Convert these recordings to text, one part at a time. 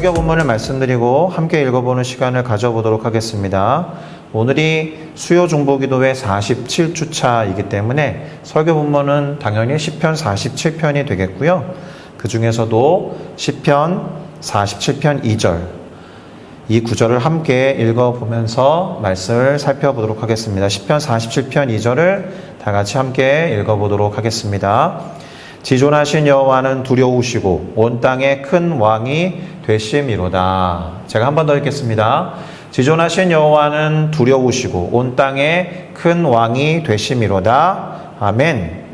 설교 본문을 말씀드리고 함께 읽어보는 시간을 가져보도록 하겠습니다. 오늘이 수요 중보기도회 47주차이기 때문에 설교 본문은 당연히 10편 47편이 되겠고요. 그 중에서도 10편 47편 2절 이 구절을 함께 읽어보면서 말씀을 살펴보도록 하겠습니다. 10편 47편 2절을 다 같이 함께 읽어보도록 하겠습니다. 지존하신 여호와는 두려우시고 온 땅에 큰 왕이 되심이로다. 제가 한 번 더 읽겠습니다. 지존하신 여호와는 두려우시고 온 땅에 큰 왕이 되심이로다. 아멘.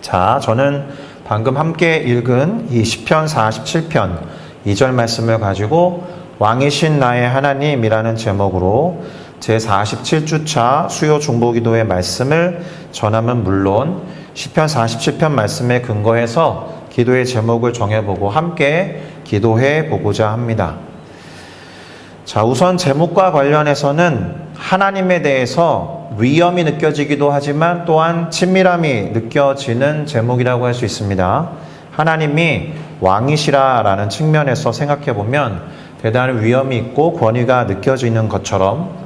자, 저는 방금 함께 읽은 이 시편 47편 2절 말씀을 가지고 왕이신 나의 하나님이라는 제목으로 제 47주차 수요 중보기도의 말씀을 전하면 물론 시편 47편 말씀에 근거해서 기도의 제목을 정해보고 함께 기도해 보고자 합니다. 자, 우선 제목과 관련해서는 하나님에 대해서 위험이 느껴지기도 하지만 또한 친밀함이 느껴지는 제목이라고 할 수 있습니다. 하나님이 왕이시라라는 측면에서 생각해 보면 대단한 위험이 있고 권위가 느껴지는 것처럼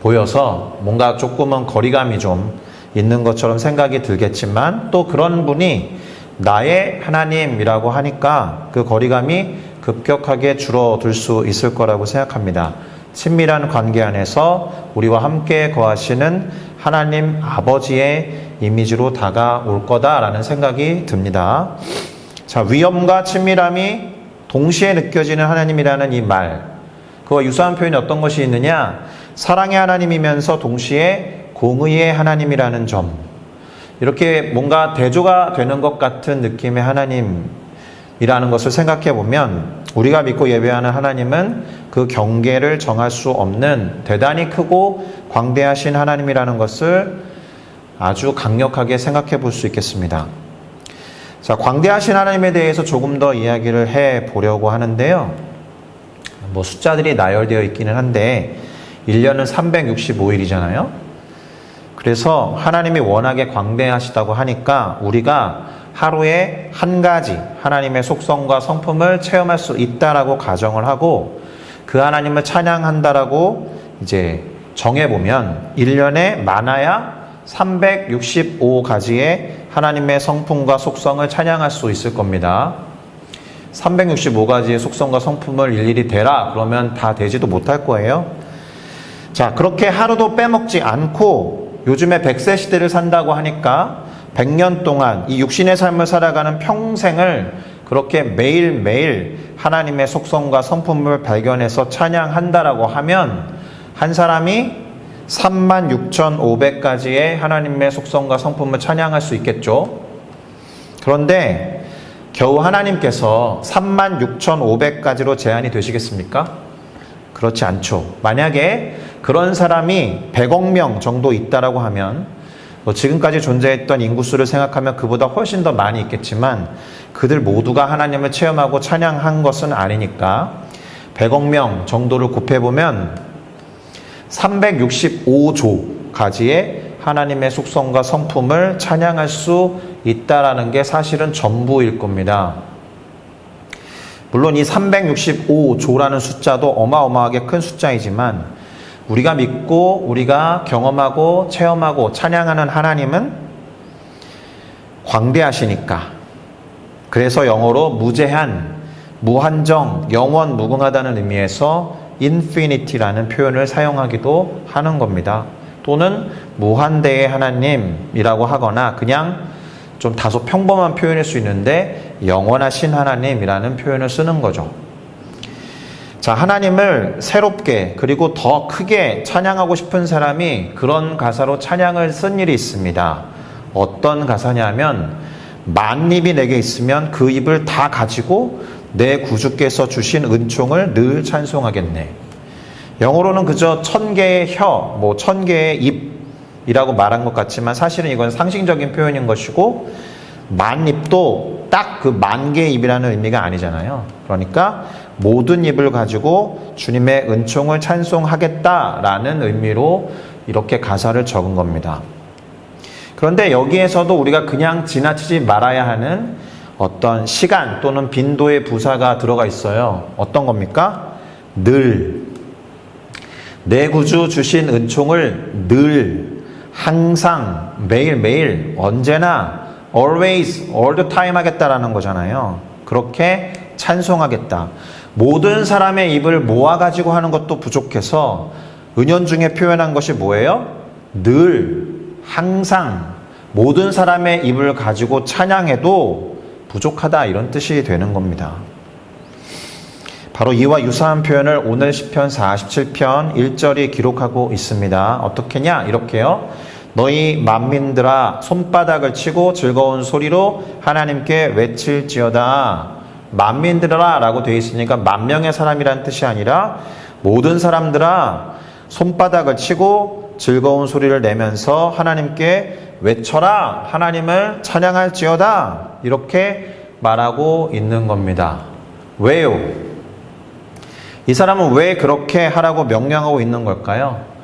보여서 뭔가 조금은 거리감이 좀 있는 것처럼 생각이 들겠지만 또 그런 분이 나의 하나님이라고 하니까 그 거리감이 급격하게 줄어들 수 있을 거라고 생각합니다. 친밀한 관계 안에서 우리와 함께 거하시는 하나님 아버지의 이미지로 다가올 거다라는 생각이 듭니다. 자, 위험과 친밀함이 동시에 느껴지는 하나님이라는 이 말. 그와 유사한 표현이 어떤 것이 있느냐? 사랑의 하나님이면서 동시에 공의의 하나님이라는 점. 이렇게 뭔가 대조가 되는 것 같은 느낌의 하나님이라는 것을 생각해 보면 우리가 믿고 예배하는 하나님은 그 경계를 정할 수 없는 대단히 크고 광대하신 하나님이라는 것을 아주 강력하게 생각해 볼 수 있겠습니다. 자, 광대하신 하나님에 대해서 조금 더 이야기를 해 보려고 하는데요. 뭐 숫자들이 나열되어 있기는 한데 1년은 365일이잖아요. 그래서 하나님이 워낙에 광대하시다고 하니까 우리가 하루에 한 가지 하나님의 속성과 성품을 체험할 수 있다라고 가정을 하고 그 하나님을 찬양한다라고 이제 정해보면 1년에 많아야 365가지의 하나님의 성품과 속성을 찬양할 수 있을 겁니다. 365가지의 속성과 성품을 일일이 대라 그러면 다 되지도 못할 거예요. 자, 그렇게 하루도 빼먹지 않고 요즘에 100세 시대를 산다고 하니까 100년 동안 이 육신의 삶을 살아가는 평생을 그렇게 매일매일 하나님의 속성과 성품을 발견해서 찬양한다라고 하면 한 사람이 36,500가지의 하나님의 속성과 성품을 찬양할 수 있겠죠. 그런데 겨우 하나님께서 36,500가지로 제한이 되시겠습니까? 그렇지 않죠. 만약에 그런 사람이 100억 명 정도 있다라고 하면 뭐 지금까지 존재했던 인구수를 생각하면 그보다 훨씬 더 많이 있겠지만 그들 모두가 하나님을 체험하고 찬양한 것은 아니니까 100억 명 정도를 곱해보면 365조 가지의 하나님의 속성과 성품을 찬양할 수 있다라는 게 사실은 전부일 겁니다. 물론 이 365조라는 숫자도 어마어마하게 큰 숫자이지만 우리가 믿고 우리가 경험하고 체험하고 찬양하는 하나님은 광대하시니까 그래서 영어로 무제한, 무한정, 영원 무궁하다는 의미에서 infinity라는 표현을 사용하기도 하는 겁니다. 또는 무한대의 하나님이라고 하거나 그냥 좀 다소 평범한 표현일 수 있는데 영원하신 하나님이라는 표현을 쓰는 거죠. 자, 하나님을 새롭게 그리고 더 크게 찬양하고 싶은 사람이 그런 가사로 찬양을 쓴 일이 있습니다. 어떤 가사냐면 만 입이 내게 있으면 그 입을 다 가지고 내 구주께서 주신 은총을 늘 찬송하겠네. 영어로는 그저 천 개의 혀, 뭐 천 개의 입이라고 말한 것 같지만 사실은 이건 상징적인 표현인 것이고 만 입도 딱 그 만 개의 입이라는 의미가 아니잖아요. 그러니까 모든 입을 가지고 주님의 은총을 찬송하겠다라는 의미로 이렇게 가사를 적은 겁니다. 그런데 여기에서도 우리가 그냥 지나치지 말아야 하는 어떤 시간 또는 빈도의 부사가 들어가 있어요. 어떤 겁니까? 늘. 내 구주 주신 은총을 늘, 항상, 매일매일, 언제나, always, all the time 하겠다라는 거잖아요. 그렇게 찬송하겠다. 모든 사람의 입을 모아가지고 하는 것도 부족해서 은연중에 표현한 것이 뭐예요? 늘, 항상, 모든 사람의 입을 가지고 찬양해도 부족하다 이런 뜻이 되는 겁니다. 바로 이와 유사한 표현을 오늘 10편 47편 1절이 기록하고 있습니다. 어떻게냐? 이렇게요. 너희 만민들아 손바닥을 치고 즐거운 소리로 하나님께 외칠지어다. 만민들아 라고 되어 있으니까 만 명의 사람이란 뜻이 아니라 모든 사람들아 손바닥을 치고 즐거운 소리를 내면서 하나님께 외쳐라 하나님을 찬양할지어다 이렇게 말하고 있는 겁니다. 왜요? 이 사람은 왜 그렇게 하라고 명령하고 있는 걸까요?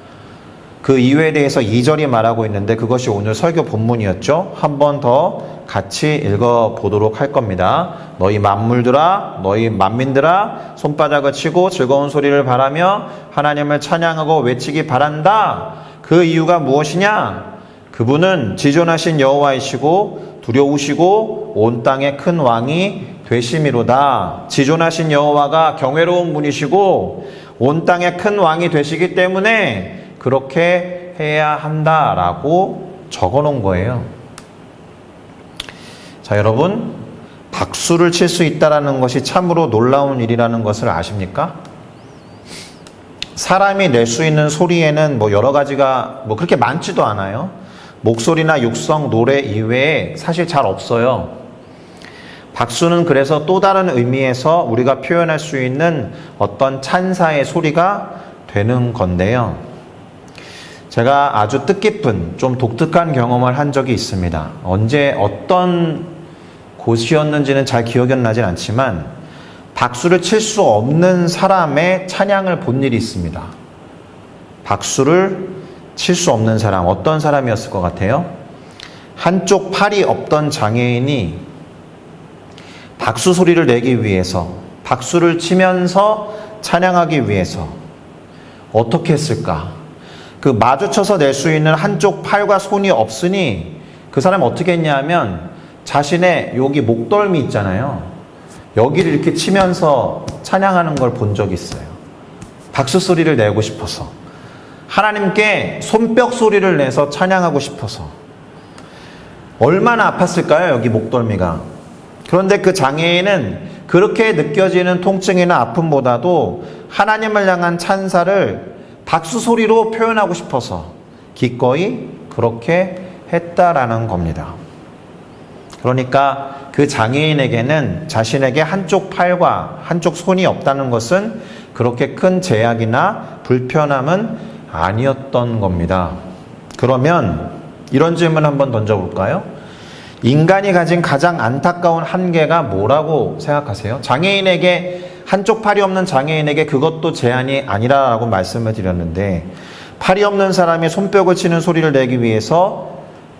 그 이유에 대해서 2절이 말하고 있는데 그것이 오늘 설교 본문이었죠. 한 번 더 같이 읽어 보도록 할 겁니다. 너희 만물들아, 너희 만민들아, 손바닥을 치고 즐거운 소리를 바라며 하나님을 찬양하고 외치기 바란다. 그 이유가 무엇이냐? 그분은 지존하신 여호와이시고 두려우시고 온 땅의 큰 왕이 되심이로다. 지존하신 여호와가 경외로운 분이시고 온 땅의 큰 왕이 되시기 때문에 그렇게 해야 한다라고 적어 놓은 거예요. 자, 여러분, 박수를 칠 수 있다라는 것이 참으로 놀라운 일이라는 것을 아십니까? 사람이 낼 수 있는 소리에는 뭐 여러 가지가 뭐 그렇게 많지도 않아요. 목소리나 육성, 노래 이외에 사실 잘 없어요. 박수는 그래서 또 다른 의미에서 우리가 표현할 수 있는 어떤 찬사의 소리가 되는 건데요. 제가 아주 뜻깊은 좀 독특한 경험을 한 적이 있습니다. 언제 어떤 곳이었는지는 잘 기억이 나진 않지만 박수를 칠 수 없는 사람의 찬양을 본 일이 있습니다. 박수를 칠 수 없는 사람, 어떤 사람이었을 것 같아요? 한쪽 팔이 없던 장애인이 박수 소리를 내기 위해서, 박수를 치면서 찬양하기 위해서 어떻게 했을까? 그 마주쳐서 낼 수 있는 한쪽 팔과 손이 없으니 그 사람이 어떻게 했냐면 자신의 여기 목덜미 있잖아요. 여기를 이렇게 치면서 찬양하는 걸 본 적이 있어요. 박수 소리를 내고 싶어서. 하나님께 손뼉 소리를 내서 찬양하고 싶어서. 얼마나 아팠을까요? 여기 목덜미가. 그런데 그 장애인은 그렇게 느껴지는 통증이나 아픔보다도 하나님을 향한 찬사를 박수 소리로 표현하고 싶어서 기꺼이 그렇게 했다라는 겁니다. 그러니까 그 장애인에게는 자신에게 한쪽 팔과 한쪽 손이 없다는 것은 그렇게 큰 제약이나 불편함은 아니었던 겁니다. 그러면 이런 질문 한번 던져볼까요? 인간이 가진 가장 안타까운 한계가 뭐라고 생각하세요? 장애인에게 한쪽 팔이 없는 장애인에게 그것도 제한이 아니라고 말씀을 드렸는데 팔이 없는 사람이 손뼉을 치는 소리를 내기 위해서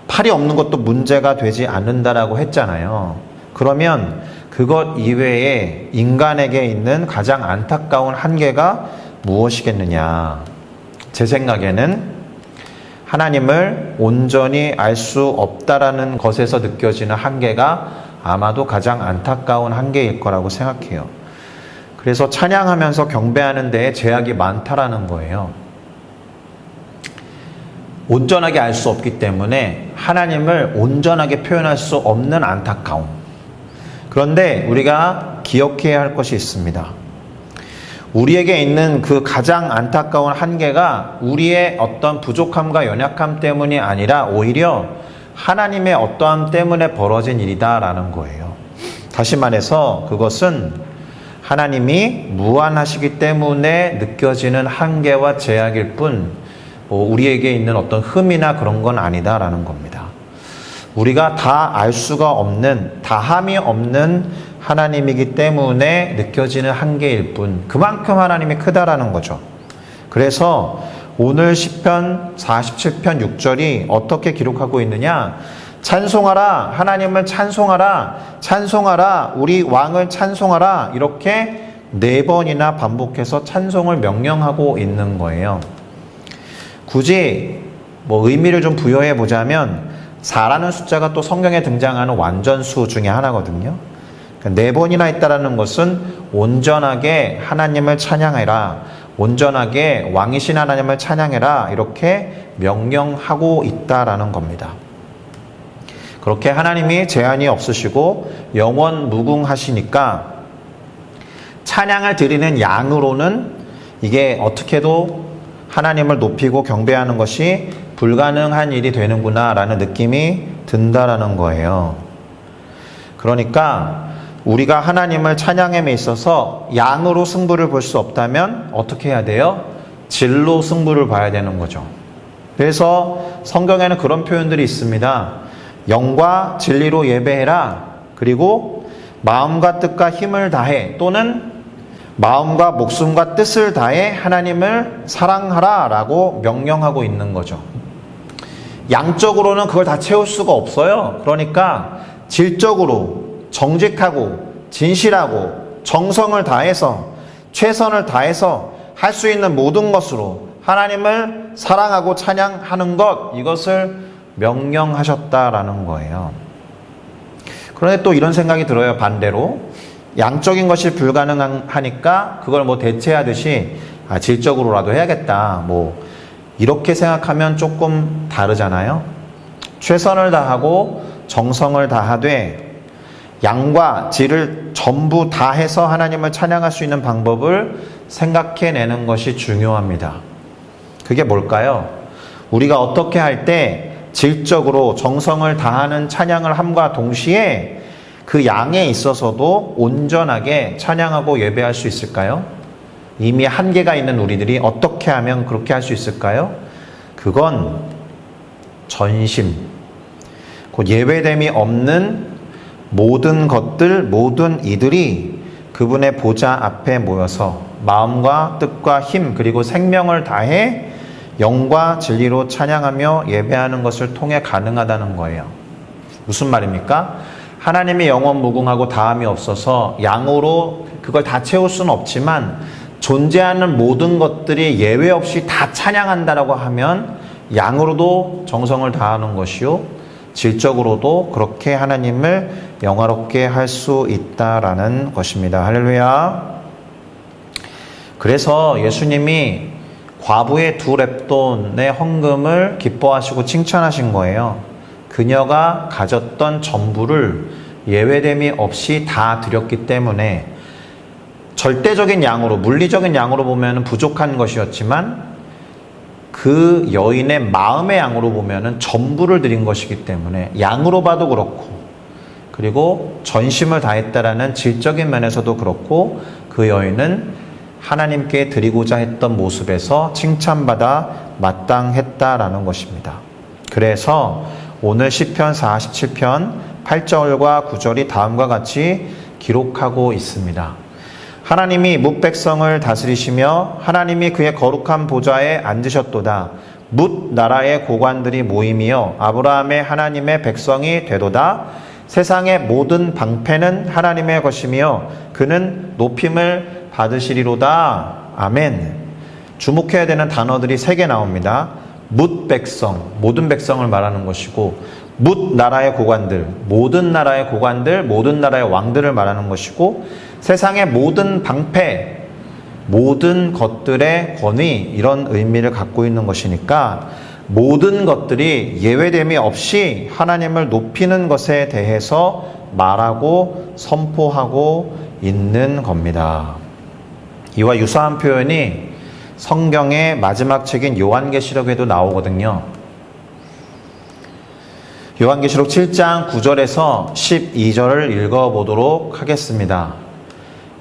팔이 없는 것도 문제가 되지 않는다라고 했잖아요. 그러면 그것 이외에 인간에게 있는 가장 안타까운 한계가 무엇이겠느냐? 제 생각에는 하나님을 온전히 알 수 없다라는 것에서 느껴지는 한계가 아마도 가장 안타까운 한계일 거라고 생각해요. 그래서 찬양하면서 경배하는 데에 제약이 많다라는 거예요. 온전하게 알 수 없기 때문에 하나님을 온전하게 표현할 수 없는 안타까움. 그런데 우리가 기억해야 할 것이 있습니다. 우리에게 있는 그 가장 안타까운 한계가 우리의 어떤 부족함과 연약함 때문이 아니라 오히려 하나님의 어떠함 때문에 벌어진 일이다라는 거예요. 다시 말해서 그것은 하나님이 무한하시기 때문에 느껴지는 한계와 제약일 뿐, 뭐 우리에게 있는 어떤 흠이나 그런 건 아니다라는 겁니다. 우리가 다 알 수가 없는, 다함이 없는 하나님이기 때문에 느껴지는 한계일 뿐, 그만큼 하나님이 크다라는 거죠. 그래서 오늘 10편 47편 6절이 어떻게 기록하고 있느냐? 찬송하라 하나님을 찬송하라 찬송하라 우리 왕을 찬송하라 이렇게 네 번이나 반복해서 찬송을 명령하고 있는 거예요. 굳이 뭐 의미를 좀 부여해 보자면 4라는 숫자가 또 성경에 등장하는 완전수 중에 하나거든요. 그러니까 네 번이나 있다라는 것은 온전하게 하나님을 찬양해라. 온전하게 왕이신 하나님을 찬양해라. 이렇게 명령하고 있다라는 겁니다. 그렇게 하나님이 제한이 없으시고 영원 무궁하시니까 찬양을 드리는 양으로는 이게 어떻게도 하나님을 높이고 경배하는 것이 불가능한 일이 되는구나라는 느낌이 든다라는 거예요. 그러니까 우리가 하나님을 찬양함에 있어서 양으로 승부를 볼 수 없다면 어떻게 해야 돼요? 질로 승부를 봐야 되는 거죠. 그래서 성경에는 그런 표현들이 있습니다. 영과 진리로 예배해라. 그리고 마음과 뜻과 힘을 다해 또는 마음과 목숨과 뜻을 다해 하나님을 사랑하라 라고 명령하고 있는 거죠. 양적으로는 그걸 다 채울 수가 없어요. 그러니까 질적으로 정직하고 진실하고 정성을 다해서 최선을 다해서 할 수 있는 모든 것으로 하나님을 사랑하고 찬양하는 것 이것을 명령하셨다라는 거예요. 그런데 또 이런 생각이 들어요. 반대로 양적인 것이 불가능하니까 그걸 뭐 대체하듯이 아, 질적으로라도 해야겠다. 뭐 이렇게 생각하면 조금 다르잖아요. 최선을 다하고 정성을 다하되 양과 질을 전부 다 해서 하나님을 찬양할 수 있는 방법을 생각해내는 것이 중요합니다. 그게 뭘까요? 우리가 어떻게 할 때 질적으로 정성을 다하는 찬양을 함과 동시에 그 양에 있어서도 온전하게 찬양하고 예배할 수 있을까요? 이미 한계가 있는 우리들이 어떻게 하면 그렇게 할 수 있을까요? 그건 전심, 곧 예외됨이 없는 모든 것들, 모든 이들이 그분의 보좌 앞에 모여서 마음과 뜻과 힘, 그리고 생명을 다해 영과 진리로 찬양하며 예배하는 것을 통해 가능하다는 거예요. 무슨 말입니까? 하나님이 영원 무궁하고 다함이 없어서 양으로 그걸 다 채울 수는 없지만 존재하는 모든 것들이 예외 없이 다 찬양한다라고 하면 양으로도 정성을 다하는 것이요. 질적으로도 그렇게 하나님을 영화롭게 할 수 있다라는 것입니다. 할렐루야. 그래서 예수님이 과부의 두 랩돈의 헌금을 기뻐하시고 칭찬하신 거예요. 그녀가 가졌던 전부를 예외됨이 없이 다 드렸기 때문에 절대적인 양으로, 물리적인 양으로 보면 부족한 것이었지만 그 여인의 마음의 양으로 보면 전부를 드린 것이기 때문에 양으로 봐도 그렇고 그리고 전심을 다했다라는 질적인 면에서도 그렇고 그 여인은 하나님께 드리고자 했던 모습에서 칭찬받아 마땅했다라는 것입니다. 그래서 오늘 시편 47편 8절과 9절이 다음과 같이 기록하고 있습니다. 하나님이 뭇 백성을 다스리시며 하나님이 그의 거룩한 보좌에 앉으셨도다. 뭇 나라의 고관들이 모임이여 아브라함의 하나님의 백성이 되도다. 세상의 모든 방패는 하나님의 것이며 그는 높임을 받으시리로다. 아멘. 주목해야 되는 단어들이 세 개 나옵니다. 뭇 백성, 모든 백성을 말하는 것이고, 뭇 나라의 고관들, 모든 나라의 고관들, 모든 나라의 왕들을 말하는 것이고, 세상의 모든 방패, 모든 것들의 권위, 이런 의미를 갖고 있는 것이니까, 모든 것들이 예외됨이 없이 하나님을 높이는 것에 대해서 말하고 선포하고 있는 겁니다. 이와 유사한 표현이 성경의 마지막 책인 요한계시록에도 나오거든요. 요한계시록 7장 9절에서 12절을 읽어보도록 하겠습니다.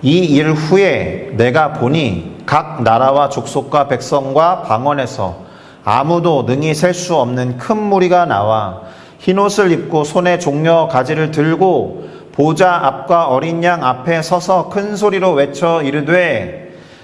이 일 후에 내가 보니 각 나라와 족속과 백성과 방언에서 아무도 능히 셀 수 없는 큰 무리가 나와 흰 옷을 입고 손에 종려 가지를 들고 보좌 앞과 어린 양 앞에 서서 큰 소리로 외쳐 이르되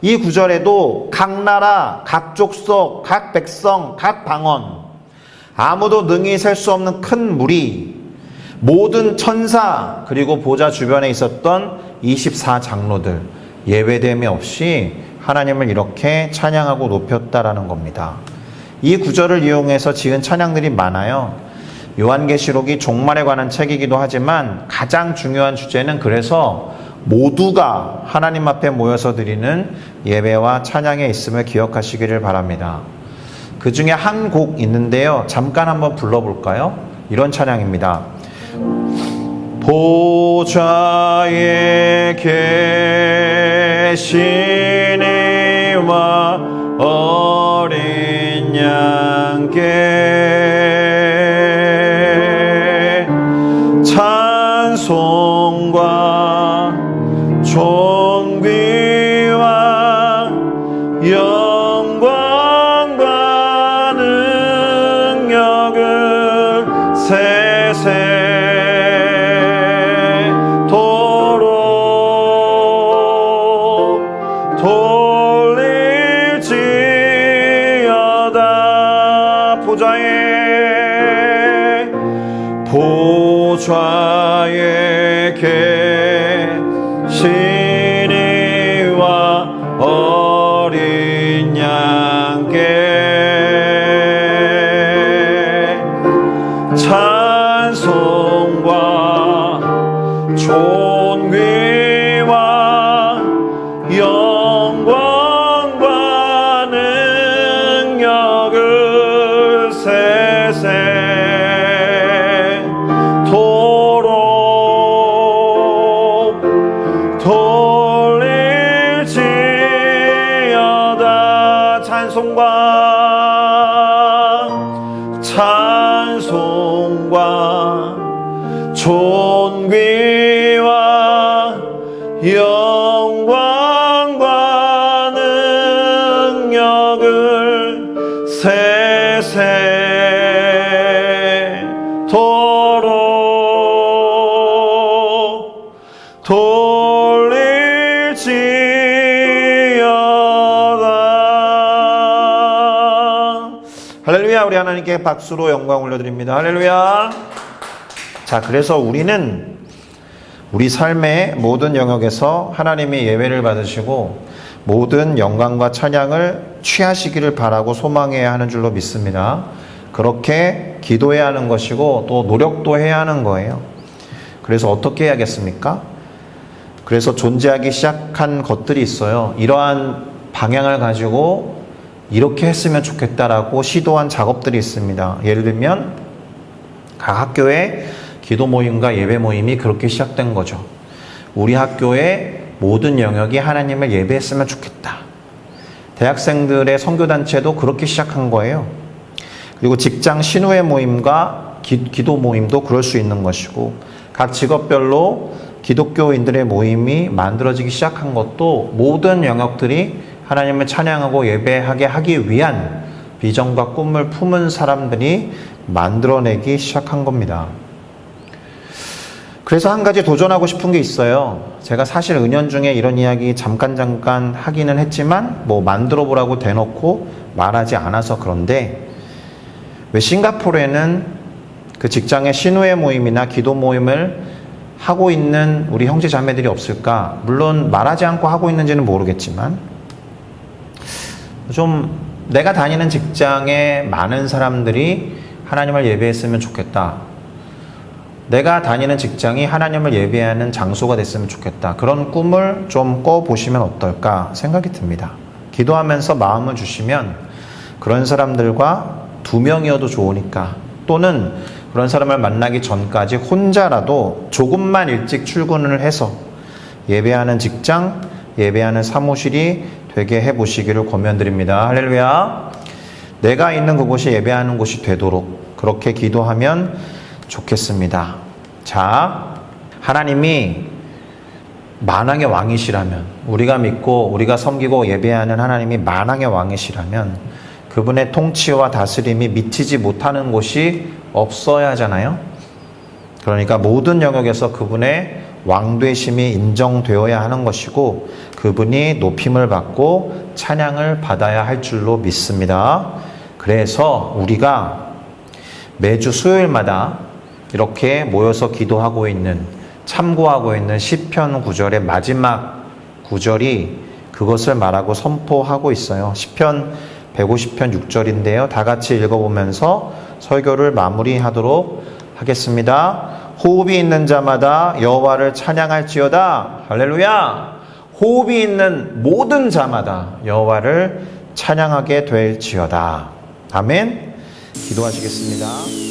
이 구절에도 각 나라 각 족속 각 백성 각 방언 아무도 능히 셀 수 없는 큰 무리 모든 천사 그리고 보좌 주변에 있었던 24장로들 예외됨이 없이 하나님을 이렇게 찬양하고 높였다라는 겁니다. 이 구절을 이용해서 지은 찬양들이 많아요. 요한계시록이 종말에 관한 책이기도 하지만 가장 중요한 주제는 그래서 모두가 하나님 앞에 모여서 드리는 예배와 찬양에 있음을 기억하시기를 바랍니다. 그 중에 한 곡 있는데요. 잠깐 한번 불러볼까요? 이런 찬양입니다. 보좌에 계신 이와 어린 양께 보좌에 계신 찬송과 존귀 하나님께 박수로 영광 올려드립니다 할렐루야 자 그래서 우리는 우리 삶의 모든 영역에서 하나님의 예배를 받으시고 모든 영광과 찬양을 취하시기를 바라고 소망해야 하는 줄로 믿습니다. 그렇게 기도해야 하는 것이고 또 노력도 해야 하는 거예요. 그래서 어떻게 해야겠습니까? 그래서 존재하기 시작한 것들이 있어요. 이러한 방향을 가지고 이렇게 했으면 좋겠다라고 시도한 작업들이 있습니다. 예를 들면 각 학교에 기도 모임과 예배 모임이 그렇게 시작된 거죠. 우리 학교의 모든 영역이 하나님을 예배했으면 좋겠다. 대학생들의 선교단체도 그렇게 시작한 거예요. 그리고 직장 신우회 모임과 기, 기도 모임도 그럴 수 있는 것이고, 각 직업별로 기독교인들의 모임이 만들어지기 시작한 것도 모든 영역들이 하나님을 찬양하고 예배하게 하기 위한 비전과 꿈을 품은 사람들이 만들어내기 시작한 겁니다. 그래서 한 가지 도전하고 싶은 게 있어요. 제가 사실 은연 중에 이런 이야기 잠깐 잠깐 하기는 했지만 뭐 만들어 보라고 대놓고 말하지 않아서 그런데 왜 싱가포르에는 그 직장의 신우회 모임이나 기도 모임을 하고 있는 우리 형제 자매들이 없을까? 물론 말하지 않고 하고 있는지는 모르겠지만 좀 내가 다니는 직장에 많은 사람들이 하나님을 예배했으면 좋겠다. 내가 다니는 직장이 하나님을 예배하는 장소가 됐으면 좋겠다. 그런 꿈을 좀 꿔보시면 어떨까 생각이 듭니다. 기도하면서 마음을 주시면 그런 사람들과 두 명이어도 좋으니까 또는 그런 사람을 만나기 전까지 혼자라도 조금만 일찍 출근을 해서 예배하는 직장, 예배하는 사무실이 되게 해보시기를 권면드립니다. 할렐루야. 내가 있는 그곳이 예배하는 곳이 되도록 그렇게 기도하면 좋겠습니다. 자, 하나님이 만왕의 왕이시라면 우리가 믿고 우리가 섬기고 예배하는 하나님이 만왕의 왕이시라면 그분의 통치와 다스림이 미치지 못하는 곳이 없어야 하잖아요. 그러니까 모든 영역에서 그분의 왕되심이 인정되어야 하는 것이고 그분이 높임을 받고 찬양을 받아야 할 줄로 믿습니다. 그래서 우리가 매주 수요일마다 이렇게 모여서 기도하고 있는 참고하고 있는 시편 구절의 마지막 구절이 그것을 말하고 선포하고 있어요. 시편 150편 6절인데요. 다 같이 읽어보면서 설교를 마무리하도록 하겠습니다. 호흡이 있는 자마다 여호와를 찬양할지어다. 할렐루야. 호흡이 있는 모든 자마다 여호와를 찬양하게 될지어다. 아멘. 기도하시겠습니다.